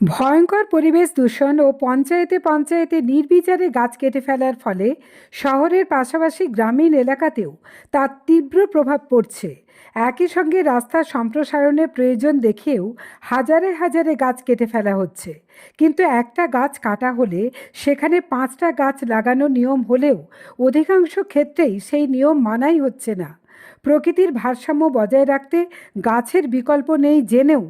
ভয়ঙ্কর পরিবেশ দূষণ ও পঞ্চায়েতে পঞ্চায়েতে নির্বিচারে গাছ কেটে ফেলার ফলে শহরের পাশাপাশি গ্রামীণ এলাকাতেও তার তীব্র প্রভাব পড়ছে। একই সঙ্গে রাস্তা সম্প্রসারণের প্রয়োজন দেখেও হাজারে হাজারে গাছ কেটে ফেলা হচ্ছে। কিন্তু একটা গাছ কাটা হলে সেখানে পাঁচটা গাছ লাগানোর নিয়ম হলেও অধিকাংশ ক্ষেত্রেই সেই নিয়ম মানাই হচ্ছে না। প্রকৃতির ভারসাম্য বজায় রাখতে গাছের বিকল্প নেই জেনেও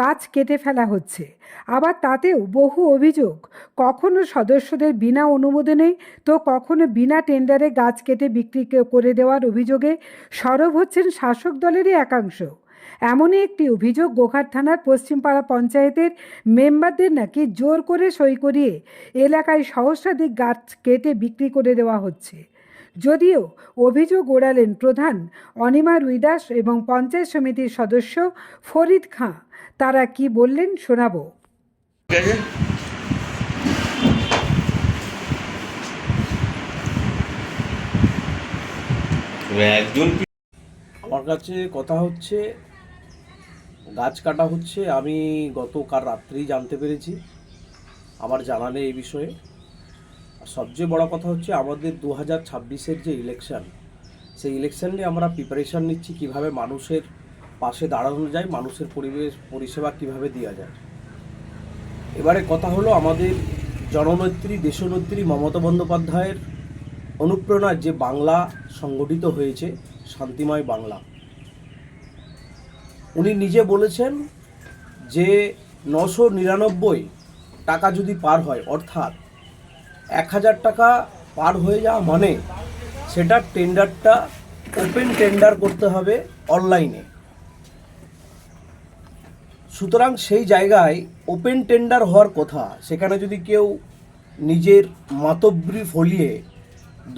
গাছ কেটে ফেলা হচ্ছে। আবার তাতেও বহু অভিযোগ, কখনো সদস্যদের বিনা অনুমোদনে তো কখনো বিনা টেন্ডারে গাছ কেটে বিক্রি করে দেওয়ার অভিযোগে সরব হচ্ছেন শাসক দলেরই একাংশ। এমনই একটি অভিযোগ গোঘাট থানার পশ্চিমপাড়া পঞ্চায়েতের মেম্বারদের নাকি জোর করে সই করিয়ে এলাকায় সহস্রাধিক গাছ কেটে বিক্রি করে দেওয়া হচ্ছে। যদিও অভিযোগ ওড়ালেন প্রধান অনিমা রুইদাস এবং পঞ্চায়েত সমিতির সদস্য ফরিদ খাঁ। তারা কি বললেন শোনাবো। একজন আমার কাছে কথা হচ্ছে গাছ কাটা হচ্ছে আমি গতকাল রাত্রেই জানতে পেরেছি। আমার জানা নেই এই বিষয়ে। সবচেয়ে বড় কথা হচ্ছে আমাদের দু হাজার ছাব্বিশের যে ইলেকশন সেই ইলেকশন নিয়ে আমরা প্রিপারেশান নিচ্ছি কীভাবে মানুষের পাশে দাঁড়ানো যায়, মানুষের পরিবেশ, পরিষেবা কীভাবে দেওয়া যায়। এবারে কথা হলো আমাদের জননেত্রী, দেশনেত্রী মমতা বন্দ্যোপাধ্যায়ের অনুপ্রেরণায় যে বাংলা সংগঠিত হয়েছে, শান্তিময় বাংলা। উনি নিজে বলেছেন যে নশো নিরানব্বই টাকা যদি পার হয়, অর্থাৎ এক হাজার টাকা পার হয়ে যাওয়া মানে সেটা টেন্ডারটা ওপেন টেন্ডার করতে হবে অনলাইনে। সুতরাং সেই জায়গায় ওপেন টেন্ডার হওয়ার কথা, সেখানে যদি কেউ নিজের মাতব্রি ফলিয়ে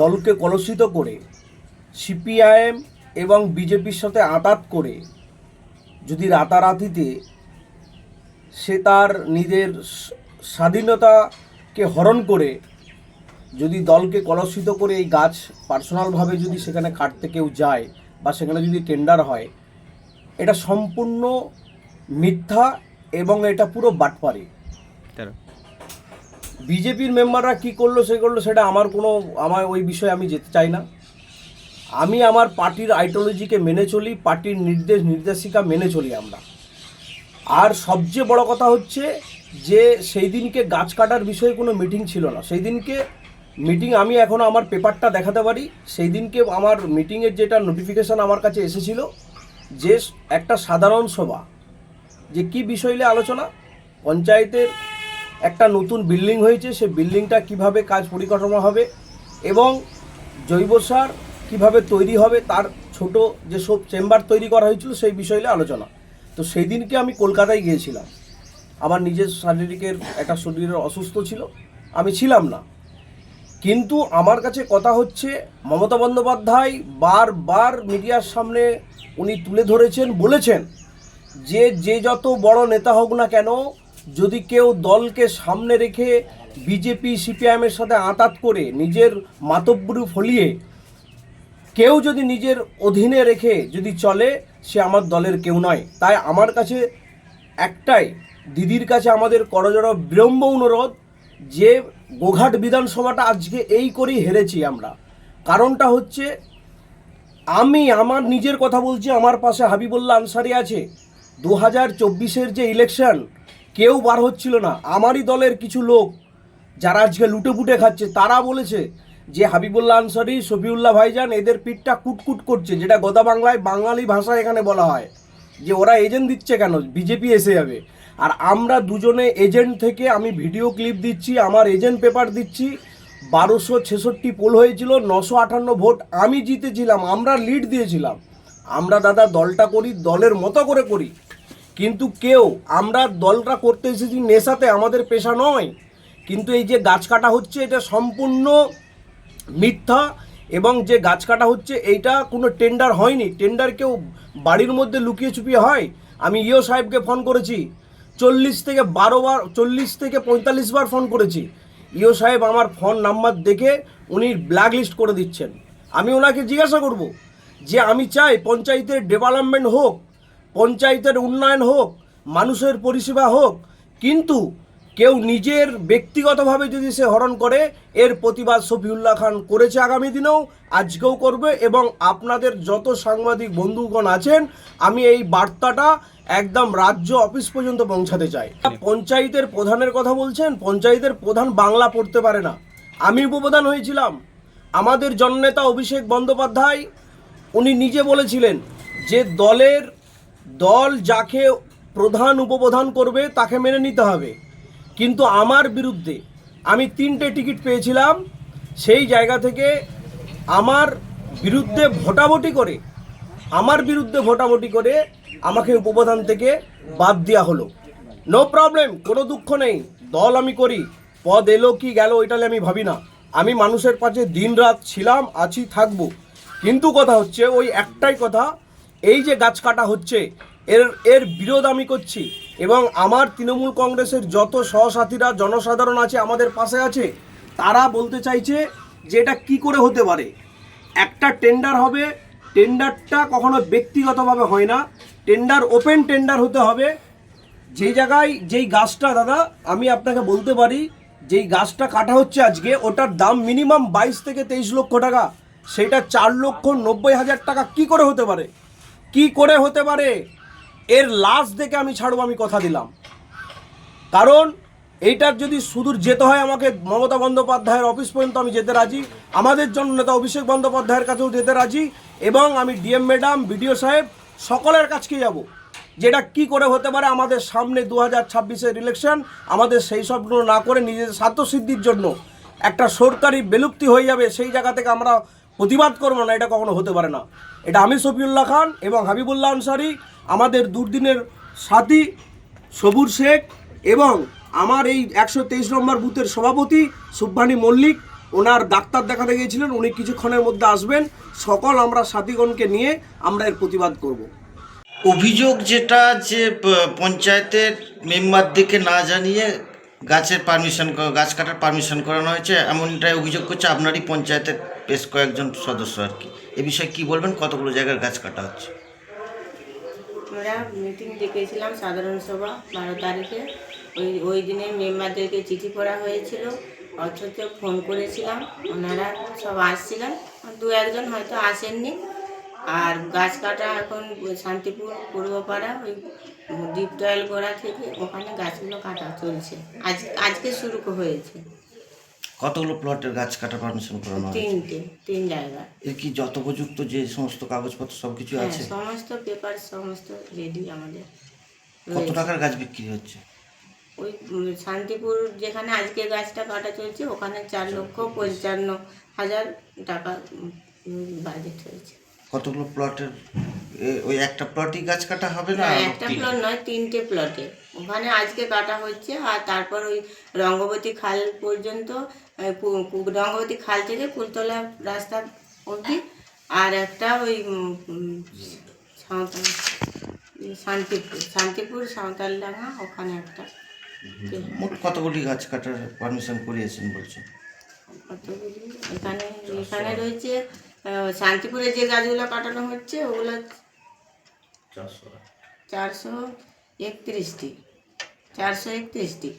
দলকে কলুষিত করে, সিপিআইএম এবং বিজেপির সাথে আঁতাত করে যদি রাতারাতিতে সে তার নিজের স্বাধীনতাকে হরণ করে যদি দলকে কলুষিত করে এই গাছ পার্সোনালভাবে যদি সেখানে কাটতে কেউ যায় বা সেখানে যদি টেন্ডার হয় এটা সম্পূর্ণ মিথ্যা এবং এটা পুরো বাটপারি। বিজেপির মেম্বাররা কি করল সে করল সেটা আমার কোনো আমার ওই বিষয়ে আমি যেতে চাই না। আমি আমার পার্টির আইডিওলজিকে মেনে চলি পার্টির নির্দেশ নির্দেশিকা মেনে চলি আমরা। আর সবচেয়ে বড় কথা হচ্ছে যে সেই দিনকে গাছ কাটার বিষয়ে কোনো মিটিং ছিল না। সেই দিনকে মিটিং আমি এখনও আমার পেপারটা দেখাতে পারি। সেই দিনকে আমার মিটিংয়ের যেটা নোটিফিকেশান আমার কাছে এসেছিল, যে একটা সাধারণ সভা, যে কি বিষয় আলোচনা? পঞ্চায়েতের একটা নতুন বিল্ডিং হয়েছে সে বিল্ডিংটা কীভাবে কাজ পরিকাঠামো হবে এবং জৈব সার কীভাবে তৈরি হবে, তার ছোট যেসব চেম্বার তৈরি করা হয়েছিল, সেই বিষয় আলোচনা। তো সেই দিনকে আমি কলকাতায় গিয়েছিলাম। আমার নিজের শারীরিকের একটা শরীরের অসুস্থ ছিল, আমি ছিলাম না। কিন্তু আমার কাছে কথা হচ্ছে, মমতা বন্দ্যোপাধ্যায় বারবার মিডিয়ার সামনে উনি তুলে ধরেছেন, বলেছেন যে যে যত বড় নেতা হোক না কেন, যদি কেউ দলকে সামনে রেখে বিজেপি সিপিআইএমের সাথে আঁতাত করে নিজের মাতব্বরু ফলিয়ে কেউ যদি নিজের অধীনে রেখে যদি চলে, সে আমার দলের কেউ নয়। তাই আমার কাছে একটাই, দিদির কাছে আমাদের করজোড়ো বিলম্ব অনুরোধ যে গোঘাট বিধানসভাটা আজকে এই করেই হেরেছি আমরা। কারণটা হচ্ছে, আমি আমার নিজের কথা বলছি, আমার পাশে হাবিবুল্লাহ আনসারি আছে। দু হাজার চব্বিশের যে ইলেকশন, কেউ বার হচ্ছিল না। আমারই দলের কিছু লোক যারা আজকে লুটে পুটে খাচ্ছে, তারা বলেছে যে হাবিবুল্লাহ আনসারি, শফিউল্লাহ ভাইজান, এদের পিঠটা কুটকুট করছে, যেটা গোদা বাংলায় বাঙালি ভাষা এখানে বলা হয়। যে ওরা এজেন্ট দিচ্ছে কেন? বিজেপি এসে যাবে। আর আমরা দুজনে এজেন্ট থেকে আমি ভিডিও ক্লিপ দিচ্ছি, আমার এজেন্ট পেপার দিচ্ছি। বারোশো ছেষট্টি পোল হয়েছিল, নশো আটান্ন ভোট আমি জিতেছিলাম, আমরা লিড দিয়েছিলাম। আমরা দাদা দলটা করি, দলের মতো করে করি। কিন্তু কেউ, আমরা দলটা করতে এসেছি নেশাতে, আমাদের পেশা নয়। কিন্তু এই যে গাছ কাটা হচ্ছে, এটা সম্পূর্ণ মিথ্যা এবং যে গাছ কাটা হচ্ছে, এইটা কোনো টেন্ডার হয়নি। টেন্ডার কেউ বাড়ির মধ্যে লুকিয়ে চুপিয়ে হয়? আমি ইও সাহেবকে ফোন করেছি চল্লিশ থেকে বারো বার, চল্লিশ থেকে পঁয়তাল্লিশ বার ফোন করেছি। ইও সাহেব আমার ফোন নাম্বার দেখে উনি ব্ল্যাক লিস্ট করে দিচ্ছেন। আমি ওনাকে জিজ্ঞাসা করব যে আমি চাই পঞ্চায়েতের ডেভেলপমেন্ট হোক, পঞ্চায়েতের উন্নয়ন হোক, মানুষের পরিষেবা হোক, কিন্তু কেউ নিজের ব্যক্তিগতভাবে যদি সে হরণ করে, এর প্রতিবাদ শফিউল্লাহ খান করেছে আগামী দিনেও, আজকেও করবে এবং আপনাদের যত সাংবাদিক বন্ধুগণ আছেন, আমি এই বার্তাটা একদম রাজ্য অফিস পর্যন্ত পৌঁছাতে চাই। পঞ্চায়েতের প্রধানের কথা বলছেন, পঞ্চায়েতের প্রধান বাংলা পড়তে পারে না। আমি উপপ্রধান হয়েছিলাম। আমাদের জননেতা অভিষেক বন্দ্যোপাধ্যায়, উনি নিজে বলেছিলেন যে দলের দল যাকে প্রধান উপপ্রধান করবে, তাকে মেনে নিতে হবে। কিন্তু আমার বিরুদ্ধে আমি তিনটে টিকিট পেয়েছিলাম, সেই জায়গা থেকে আমার বিরুদ্ধে ভোটাভুটি করে, আমার বিরুদ্ধে ভোটাভুটি করে আমাকে উপপ্রধান থেকে বাদ দেওয়া হলো। নো প্রবলেম কোনো দুঃখ নেই, দল আমি করি, পদ এলো কি গেল ওইটালে আমি ভাবি না। আমি মানুষের পাশে দিন রাত ছিলাম, আছি, থাকব। কিন্তু কথা হচ্ছে, ওই একটাই কথা, এই যে গাছ কাটা হচ্ছে, এর এর বিরোধ আমি করছি এবং আমার তৃণমূল কংগ্রেসের যত সহসাথীরা জনসাধারণ আছে আমাদের পাশে আছে, তারা বলতে চাইছে যে এটা কী করে হতে পারে। একটা টেন্ডার হবে টেন্ডারটা কখনো ব্যক্তিগতভাবে হয় না। টেন্ডার ওপেন টেন্ডার হতে হবে। যে জায়গায় যেই গাছটা, দাদা, আমি আপনাকে বলতে পারি, যেই গাছটা কাটা হচ্ছে আজকে, ওটার দাম মিনিমাম বাইশ থেকে তেইশ লক্ষ টাকা। সেটা চার লক্ষ নব্বই হাজার টাকা কি করে হতে পারে? কি করে হতে পারে? এর লাশ দেখে আমি ছাড়বো, আমি কথা দিলাম। কারণ এইটার যদি সুদূর যেতে হয় আমাকে মমতা বন্দ্যোপাধ্যায়ের অফিস পর্যন্ত আমি যেতে রাজি, আমাদের জন্য নেতা অভিষেক বন্দ্যোপাধ্যায়ের কাছেও যেতে রাজি, এবং আমি ডিএম ম্যাডাম, বিডিও সাহেব, সকলের কাছকে যাব। যেটা কি করে হতে পারে আমাদের সামনে দু হাজার ছাব্বিশের ইলেকশন আমাদের সেই সবগুলো না করে নিজেদের স্বার্থসিদ্ধির জন্য একটা সরকারি বেলুপ্তি হয়ে যাবে, সেই জায়গা থেকে আমরা প্রতিবাদ করব না, এটা কখনো হতে পারে না। এটা আমি শফিউল্লাহ খান এবং হাবিবুল্লাহ আনসারি, আমাদের দুর্দিনের সাথী সবুর শেখ এবং আমার এই একশো তেইশ নম্বর বুথের সভাপতি সুব্বানী মল্লিক, ওনার ডাক্তার দেখাতে গিয়েছিলেন, উনি কিছুক্ষণের মধ্যে আসবেন। সকল আমরা সাথীগণকে নিয়ে আমরা এর প্রতিবাদ করব। অভিযোগ যেটা যে পঞ্চায়েতের মেম্বারদেরকে না জানিয়ে গাছের পারমিশন গাছ কাটার পারমিশন করানো হয়েছে, এমনটাই অভিযোগ করছে আপনারই পঞ্চায়েতের বেশ কয়েকজন সদস্য আর কি। এ বিষয়ে কি বলবেন? কতগুলো জায়গার গাছ কাটা হচ্ছে? আমরা মিটিং ডেকেছিলাম সাধারণ সভা বারো তারিখে। ওই ওই দিনে মেম্বারদেরকে চিঠি করা হয়েছিল, অথচ ফোন করেছিলাম, ওনারা সব আসছিলেন। দু একজন হয়তো আসেননি। আর গাছ কাটা এখন শান্তিপুর, পূর্বপাড়া, ওই ডিপটয়েল গোড়া থেকে ওখানে গাছগুলো কাটা চলছে। আজ আজকে শুরু হয়েছে। কতগুলো প্লটের গাছ কাটা পারমিশন করানো হয়েছে? তিনটে তিন জায়গা। এর কি যথোপযুক্ত যে সমস্ত কাগজপত্র সব কিছু হ্যাঁ আছে? সমস্ত পেপার সমস্ত রেডি আমাদের কত টাকার গাছ বিক্রি হচ্ছে? ওই শান্তিপুর যেখানে আজকে গাছটা কাটা চলছে ওখানে চার লক্ষ পঞ্চান্ন হাজার টাকা বাজেট হয়েছে। কতগুলো প্লটের ওই একটা প্লটই গাছ কাটা হবে না? একটা প্লট নয় তিনটে প্লটে ওখানে আজকে কাটা হচ্ছে আর তারপর ওই রঙ্গবতী খাল পর্যন্ত রঙ্গবতী খাল থেকে কুলতলা রাস্তা অবধি আর একটা ওই সাঁওতাল শান্তিপুর শান্তিপুর সাঁওতালডাঙ্গা ওখানে একটা। মোট কতগুলি গাছ কাটার পারমিশন করিয়েছেন বলছেন? এখানে এখানে রয়েছে শান্তিপুরে যে গাছগুলো কাটানো হচ্ছে ওগুলো চারশো। একত্রিশটি চারশো একত্রিশটি।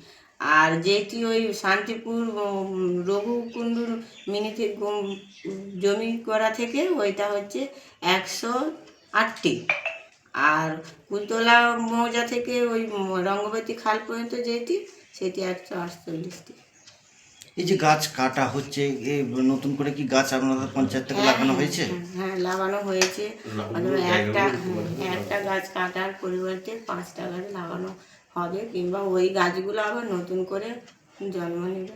আর যেটি ওই শান্তিপুর রঘুকুণ্ডুর মিনিতে জমি করা থেকে ওইটা হচ্ছে একশো আটটি। আর কুলতলা মৌজা থেকে ওই রঙ্গবতী খাল পর্যন্ত যেটি, সেটি একশো আটচল্লিশটি। এই যে গাছ কাটা হচ্ছে নতুন করে কি গাছ আপনাদের পঞ্চায়েত থেকে লাগানো হয়েছে? হ্যাঁ লাগানো হয়েছে। একটা হ্যাঁ, একটা গাছ কাটার পরিবর্তে পাঁচটা গাছ লাগানো হবে কিংবা ওই গাছগুলো আবার নতুন করে জন্ম নেবে।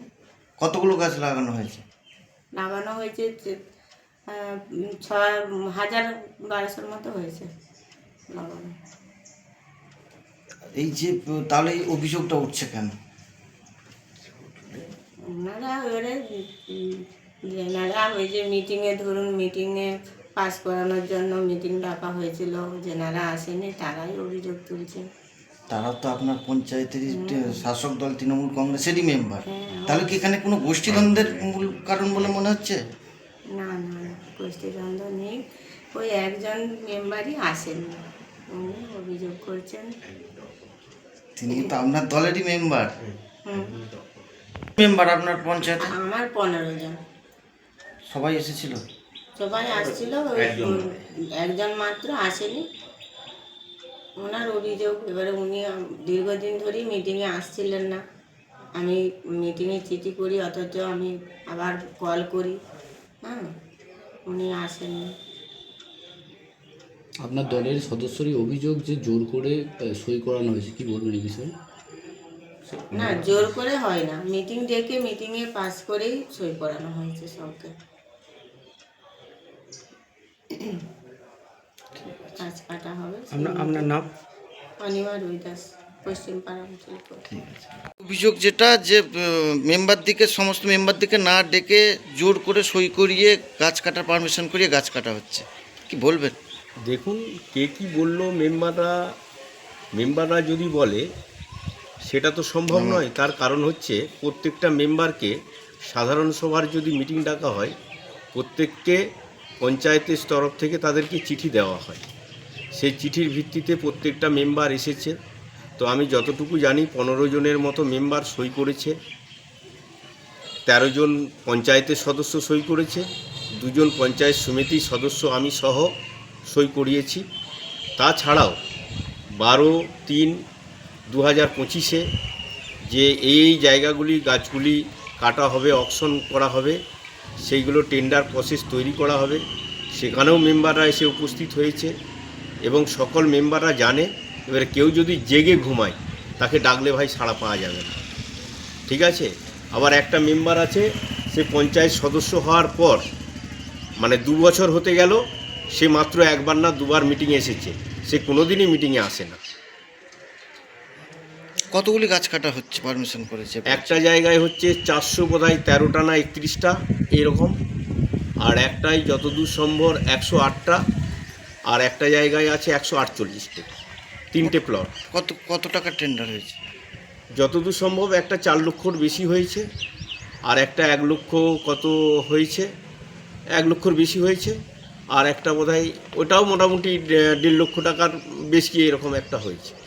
কতগুলো গাছ লাগানো হয়েছে? লাগানো হয়েছে ছয় হাজার বারোশোর মতো হয়েছে লাগানো। এই যে তাহলে এই অভিযোগটা উঠছে কেন? ওনারা এবারে যেনারা ওই যে মিটিংয়ে ধরুন মিটিংয়ে পাস করানোর জন্য মিটিং ডাকা হয়েছিল যেনারা আসেনি তারাই অভিযোগ তুলছে। তারা তো আপনার পঞ্চায়েতের শাসক দল তৃণমূল কংগ্রেসেরই মেম্বার হ্যাঁ। তাহলে কি এখানে কোনো গোষ্ঠীদ্বন্দ্বের মূল কারণ বলে মনে হচ্ছে? না না না গোষ্ঠীদ্বন্দ্ব নেই। ওই একজন মেম্বারই আসেনি। উনি অভিযোগ করছেন। তিনি তো আপনার দলেরই মেম্বার হুম। মেম্বার আপনার পঞ্চায়েতে? আমার পনেরো জন। সবাই এসেছিল? সবাই আসছিল একজন। মাত্র আসেনি। ওনার অভিযোগ এবারে উনি দীর্ঘদিন ধরেই মিটিংয়ে আসছিলেন না। আমি মিটিংয়ে চিঠি করি অথচ আমি আবার কল করি। হ্যাঁ উনি আসেননি। আপনার দলের সদস্যরই অভিযোগ যে জোর করে সই করানো হয়েছে কি বলবেন এই বিষয়ে? না জোর করে হয় না। মিটিং ডেকে মিটিংয়ে পাস করেই সই করানো হয়েছে সবকে। কাজ কাটা হবে। আপনার নাম? অনিমা রুইদাস পশ্চিম অভিযোগ যেটা যে মেম্বার দিকে সমস্ত মেম্বার দিকে না ডেকে জোর করে সই করিয়ে গাছ কাটার পারমিশন করিয়ে গাছ কাটা হচ্ছে। কি বলবেন? দেখুন কে কি বলল মেম্বাররা মেম্বাররা যদি বলে সেটা তো সম্ভব নয়। তার কারণ হচ্ছে প্রত্যেকটা মেম্বারকে সাধারণ সভার যদি মিটিং ডাকা হয় প্রত্যেককে পঞ্চায়েতের তরফ থেকে তাদেরকে চিঠি দেওয়া হয়। সেই চিঠির ভিত্তিতে প্রত্যেকটা মেম্বার এসেছে। তো আমি যতটুকু জানি পনেরো জনের মতো মেম্বার সই করেছে। তেরো জন পঞ্চায়েতের সদস্য সই করেছে। দুজন পঞ্চায়েত সমিতির সদস্য আমি সহ সই করিয়েছি। তাছাড়াও বারো তিন দু হাজার পঁচিশে যে এই জায়গাগুলি গাছগুলি কাটা হবে অকশন করা হবে, সেইগুলো টেন্ডার প্রসেস তৈরি করা হবে। সেখানেও মেম্বাররা এসে উপস্থিত হয়েছে এবং সকল মেম্বাররা জানে, এবারে কেউ যদি জেগে ঘুমায়, তাকে ডাকলে ভাই সাড়া পাওয়া যাবে না। ঠিক আছে? আবার একটা মেম্বার আছে, সে পঞ্চায়েত সদস্য হওয়ার পর মানে দু বছর হতে গেল, সে মাত্র একবার না দুবার মিটিংয়ে এসেছে। সে কোনোদিনই মিটিংয়ে আসে না। কতগুলি গাছ কাটা হচ্ছে? পারমিশন করেছে একটা জায়গায় হচ্ছে চারশো বোধহয় তেরোটা না একত্রিশটা এরকম। আর একটাই যতদূর সম্ভব একশো আটটা আর একটা জায়গায় আছে একশো আটচল্লিশটা। তিনটে প্লট কত কত টাকা টেন্ডার হয়েছে? যতদূর সম্ভব একটা চার লক্ষর বেশি হয়েছে আর একটা এক লক্ষ কত হয়েছে? এক লক্ষর বেশি হয়েছে আর একটা বোধহয় ওটাও মোটামুটি দেড় লক্ষ টাকার বেশি এরকম একটা হয়েছে।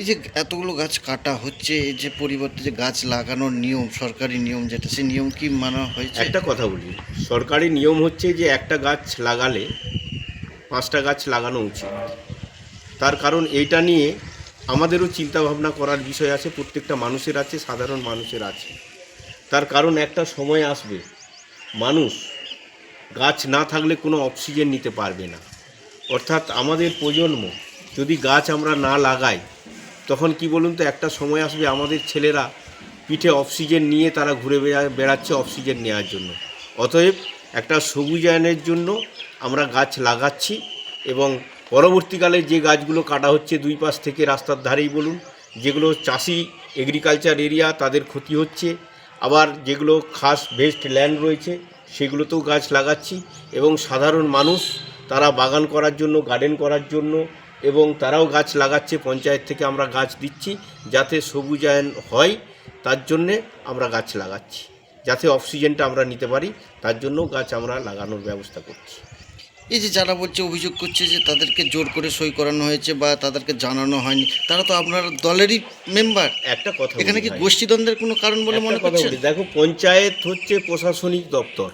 এই যে এতগুলো গাছ কাটা হচ্ছে, এই যে পরিবর্তে যে গাছ লাগানোর নিয়ম, সরকারি নিয়ম যেটা, সেই নিয়ম কি মানা হয়েছে? একটা কথা বলি, সরকারি নিয়ম হচ্ছে যে একটা গাছ লাগালে পাঁচটা গাছ লাগানো উচিত। তার কারণ এইটা নিয়ে আমাদেরও চিন্তা ভাবনা করার বিষয় আছে, প্রত্যেকটা মানুষের আছে, সাধারণ মানুষের আছে। তার কারণ একটা সময় আসবে, মানুষ গাছ না থাকলে কোনো অক্সিজেন নিতে পারবে না। অর্থাৎ আমাদের প্রজন্ম, যদি গাছ আমরা না লাগাই তখন কি বলুন তো, একটা সময় আসবে আমাদের ছেলেরা পিঠে অক্সিজেন নিয়ে তারা ঘুরে বেড়া- বেড়াচ্ছে অক্সিজেন নেওয়ার জন্য। অতএব একটা সবুজায়নের জন্য আমরা গাছ লাগাচ্ছি এবং পরবর্তীকালে যে গাছগুলো কাটা হচ্ছে দুই পাশ থেকে রাস্তার ধারেই বলুন, যেগুলো চাষি এগ্রিকালচার এরিয়া তাদের ক্ষতি হচ্ছে, আবার যেগুলো খাস ভেস্ট ল্যান্ড রয়েছে সেগুলোতেও গাছ লাগাচ্ছি এবং সাধারণ মানুষ তারা বাগান করার জন্য গার্ডেন করার জন্য এবং তারাও গাছ লাগাচ্ছে পঞ্চায়েত থেকে আমরা গাছ দিচ্ছি যাতে সবুজায়ন হয় তার জন্যে আমরা গাছ লাগাচ্ছি। যাতে অক্সিজেনটা আমরা নিতে পারি তার জন্য গাছ আমরা লাগানোর ব্যবস্থা করছি। এই যে যারা বলছে অভিযোগ করছে যে তাদেরকে জোর করে সই করানো হয়েছে বা তাদেরকে জানানো হয়নি তারা তো আপনার দলেরই মেম্বার। একটা কথা এখানে কি। গোষ্ঠীদ্বন্দ্বের কোনো কারণ বলে মনে বলি, দেখো পঞ্চায়েত হচ্ছে প্রশাসনিক দপ্তর।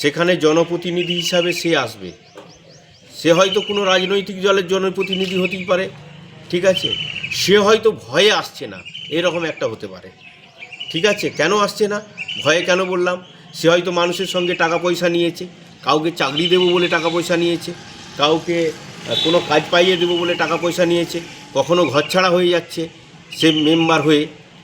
সেখানে জনপ্রতিনিধি হিসাবে সে আসবে। সে হয়তো কোনো রাজনৈতিক দলের জনপ্রতিনিধি হতেই পারে, ঠিক আছে? সে হয়তো ভয়ে আসছে না, এরকম একটা হতে পারে, ঠিক আছে? কেন আসছে না? ভয়ে কেন বললাম? সে হয়তো মানুষের সঙ্গে টাকা পয়সা নিয়েছে, কাউকে চাকরি দেবো বলে টাকা পয়সা নিয়েছে, কাউকে কোনো কাজ পাইয়ে দেবো বলে টাকা পয়সা নিয়েছে, কখনো ঘর ছাড়া হয়ে যাচ্ছে সে মেম্বার হয়ে,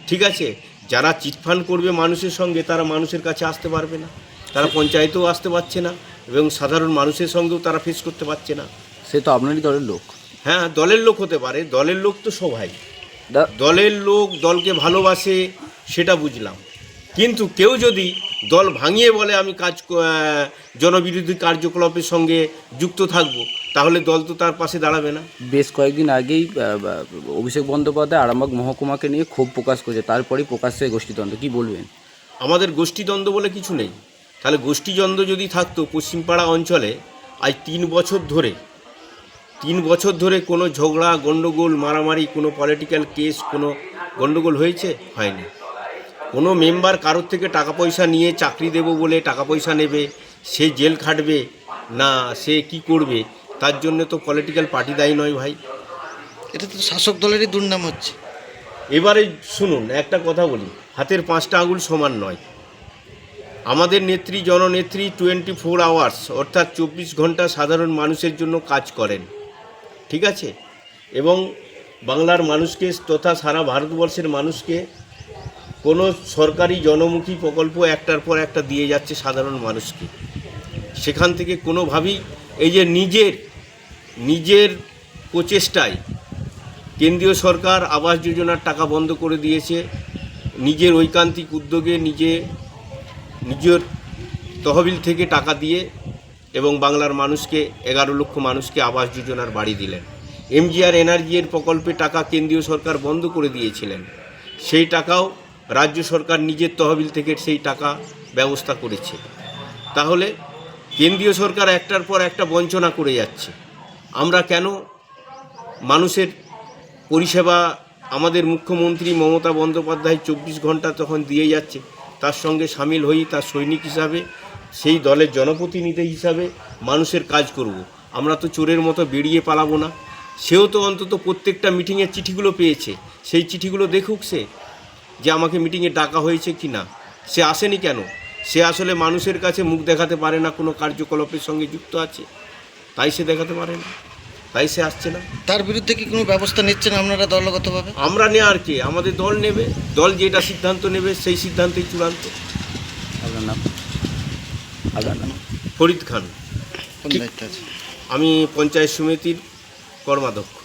ঠিক আছে? যারা চিটফান্ড করবে মানুষের সঙ্গে, তারা মানুষের কাছে আসতে পারবে না। তারা পঞ্চায়েতেও আসতে পারছে না এবং সাধারণ মানুষের সঙ্গেও তারা ফেস করতে পারছে না। সে তো আপনারই দলের লোক। হ্যাঁ দলের লোক হতে পারে দলের লোক তো সবাই। দলের লোক দলকে ভালোবাসে সেটা বুঝলাম। কিন্তু কেউ যদি দল ভাঙিয়ে বলে আমি কাজ জনবিরোধী কার্যকলাপের সঙ্গে যুক্ত থাকব তাহলে দল তো তার পাশে দাঁড়াবে না। বেশ কয়েকদিন আগেই অভিষেক বন্দ্যোপাধ্যায় আরামবাগ মহকুমাকে নিয়ে ক্ষোভ প্রকাশ করেছে তারপরেই প্রকাশ্যে গোষ্ঠীদ্বন্দ্ব কি বলবেন? আমাদের গোষ্ঠীদ্বন্দ্ব বলে কিছু নেই। তাহলে গোষ্ঠীদ্বন্দ্ব যদি থাকতো পশ্চিমপাড়া অঞ্চলে আজ তিন বছর ধরে তিন বছর ধরে কোনো ঝগড়া গণ্ডগোল মারামারি কোনো পলিটিক্যাল কেস কোনো গণ্ডগোল হয়েছে? হয়নি। কোনো মেম্বার কারোর থেকে টাকা পয়সা নিয়ে চাকরি দেব বলে টাকা পয়সা নেবে সে জেল খাটবে না সে কি করবে? তার জন্য তো পলিটিক্যাল পার্টি দায়ী নয় ভাই। এটা তো শাসক দলেরই দুর্নাম হচ্ছে। এবারে শুনুন একটা কথা বলি হাতের পাঁচটা আঙুল সমান নয়। আমাদের নেত্রী, জননেত্রী টোয়েন্টি ফোর আওয়ার্স অর্থাৎ চব্বিশ ঘণ্টা সাধারণ মানুষের জন্য কাজ করেন। ঠিক আছে? এবং বাংলার মানুষকে তথা সারা ভারতবর্ষের মানুষকে কোনো সরকারি জনমুখী প্রকল্প একটার পর একটা দিয়ে যাচ্ছে সাধারণ মানুষকে। সেখান থেকে কোনোভাবেই এই যে নিজের নিজের প্রচেষ্টায় কেন্দ্রীয় সরকার আবাস যোজনার টাকা বন্ধ করে দিয়েছে, নিজের ঐকান্তিক উদ্যোগে নিজে নিজের তহবিল থেকে টাকা দিয়ে এবং বাংলার মানুষকে, এগারো লক্ষ মানুষকে আবাস যোজনার বাড়ি দিলেন। এমজিআর এনার্জির প্রকল্পে টাকা কেন্দ্রীয় সরকার বন্ধ করে দিয়েছিলেন। সেই টাকাও রাজ্য সরকার নিজের তহবিল থেকে সেই টাকা ব্যবস্থা করেছে। তাহলে কেন্দ্রীয় সরকার একটার পর একটা বঞ্চনা করে যাচ্ছে। আমরা কেন মানুষের পরিষেবা আমাদের মুখ্যমন্ত্রী মমতা বন্দ্যোপাধ্যায় চব্বিশ ঘণ্টা তখন দিয়ে যাচ্ছে? তার সঙ্গে সামিল হই তার সৈনিক হিসাবে, সেই দলের জনপ্রতিনিধি হিসাবে মানুষের কাজ করব। আমরা তো চোরের মতো বেরিয়ে পালাবো না। সেও তো অন্তত প্রত্যেকটা মিটিংয়ের চিঠিগুলো পেয়েছে। সেই চিঠিগুলো দেখুক সে যে আমাকে মিটিংয়ে ডাকা হয়েছে কি না। সে আসেনি কেন? সে আসলে মানুষের কাছে মুখ দেখাতে পারে না, কোনো কার্যকলাপের সঙ্গে যুক্ত আছে। তাই সে দেখাতে পারে না। তাই সে আসছে না। তার বিরুদ্ধে কি কোনো ব্যবস্থা নিচ্ছেন আপনারা দলগতভাবে? আমরা নিয়ে আর কি আমাদের দল নেবে দল যেটা সিদ্ধান্ত নেবে সেই সিদ্ধান্তই চূড়ান্ত। আপনার নাম আপনার নাম ফরিদ খান কোন দায়িত্ব আছে? আমি পঞ্চায়েত সমিতির কর্মাধ্যক্ষ।